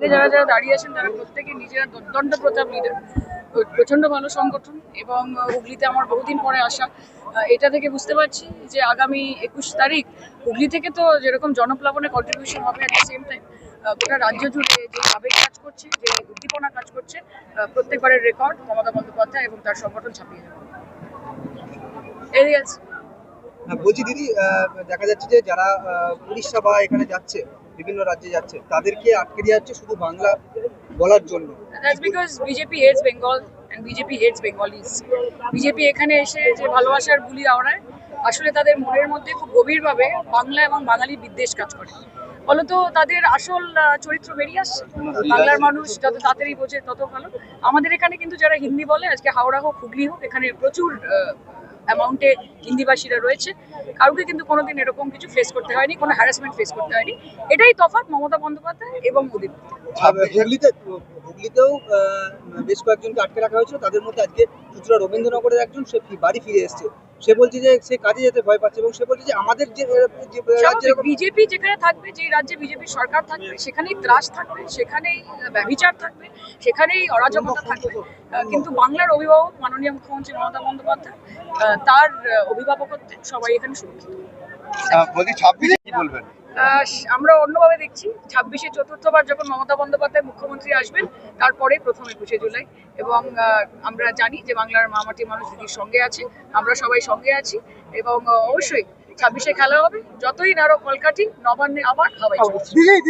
যারা যারা দাঁড়িয়ে আছেন তারা প্রত্যেকে নিজেরা দুর্দণ্ড প্রতাপ লিডার প্রচণ্ড ভালো সংগঠন এবং হুগলিতে আমার বহুদিন পরে আসা। এটা থেকে বুঝতে পারছি যে আগামী একুশ তারিখ হুগলি থেকে তো যেরকম জনপ্লাবনে কন্ট্রিবিউশন হবে অ্যাট দ্য সেম টাইম গোটা রাজ্য জুড়ে যে আবেগ কাজ করছে যে উদ্দীপনা কাজ করছে প্রত্যেকবারের রেকর্ড মমতা বন্দ্যোপাধ্যায় এবং তার সংগঠন ছাপিয়ে যাবে। এরিয়ালস হ্যাঁ, বলছি দিদি দেখা যাচ্ছে যে যারা উড়িষ্যা বা এখানে যাচ্ছে, বিভিন্ন রাজ্যে যাচ্ছে, তাদেরকে আটকে দেওয়া হচ্ছে শুধু বাংলা বলার জন্য? Because BJP hates Bengal and BJP hates Bengalis. BJP এখানে এসে যে ভালোবাসার বুলি আওড়ায়, আসলে তাদের মনের মধ্যে খুব গভীরভাবে বাংলা এবং বাঙালি বিদ্বেষ কাজ করে। ফলত তাদের আসল চরিত্র বেরিয়ে আসছে। বাংলার মানুষ যত তাড়াতাড়ি বোঝে তত ভালো। আমাদের এখানে কিন্তু যারা হিন্দি বলে, আজকে হাওড়া হোক, হুগলি হোক, এখানে প্রচুর অ্যামাউন্টে হিন্দিভাষীরা রয়েছে কাউকে কিন্তু কোনোদিন এরকম কিছু ফেস করতে হয়নি, কোনো হ্যারাসমেন্ট ফেস করতে হয়নি। এটাই তফাত মমতা বন্দ্যোপাধ্যায় এবং মোদীর হুগলিতে, হুগলিতেও বেশ কয়েকজনকে আটকে রাখা হয়েছিল। তাদের মধ্যে আজকে চুচুড়া রবীন্দ্রনগরের একজন, সে বাড়ি ফিরে এসেছে। সে বলছে যে সে কাজে যেতে ভয় পাচ্ছে এবং সে বলছে যে আমাদের যে বিজেপি যেখানে থাকবে যে রাজ্যে বিজেপি সরকার থাকবে সেখানেই ত্রাস থাকবে সেখানেই ব্যবচার থাকবে সেখানেই অরাজকতা থাকবে। কিন্তু বাংলার অভিভাবক মাননীয় মুখ্যমন্ত্রী মমতা বন্দ্যোপাধ্যায় তার অভিভাবকত্বে সবাই এখানে সুরক্ষিত। বলছি ছাব্বিশে কি বলবেন? আমরা অন্যভাবে দেখছি ছাব্বিশে চতুর্থবার যখন মমতা বন্দ্যোপাধ্যায় মুখ্যমন্ত্রী আসবেন তারপরে প্রথম একুশে জুলাই। এবং আমরা জানি যে বাংলার মামাটি মানুষ দিদির সঙ্গে আছে আমরা সবাই সঙ্গে আছি। এবং অবশ্যই ছাব্বিশে খেলা হবে। যতই নারো কলকাটি নবান্নে আবার হাওয়াই চলছে।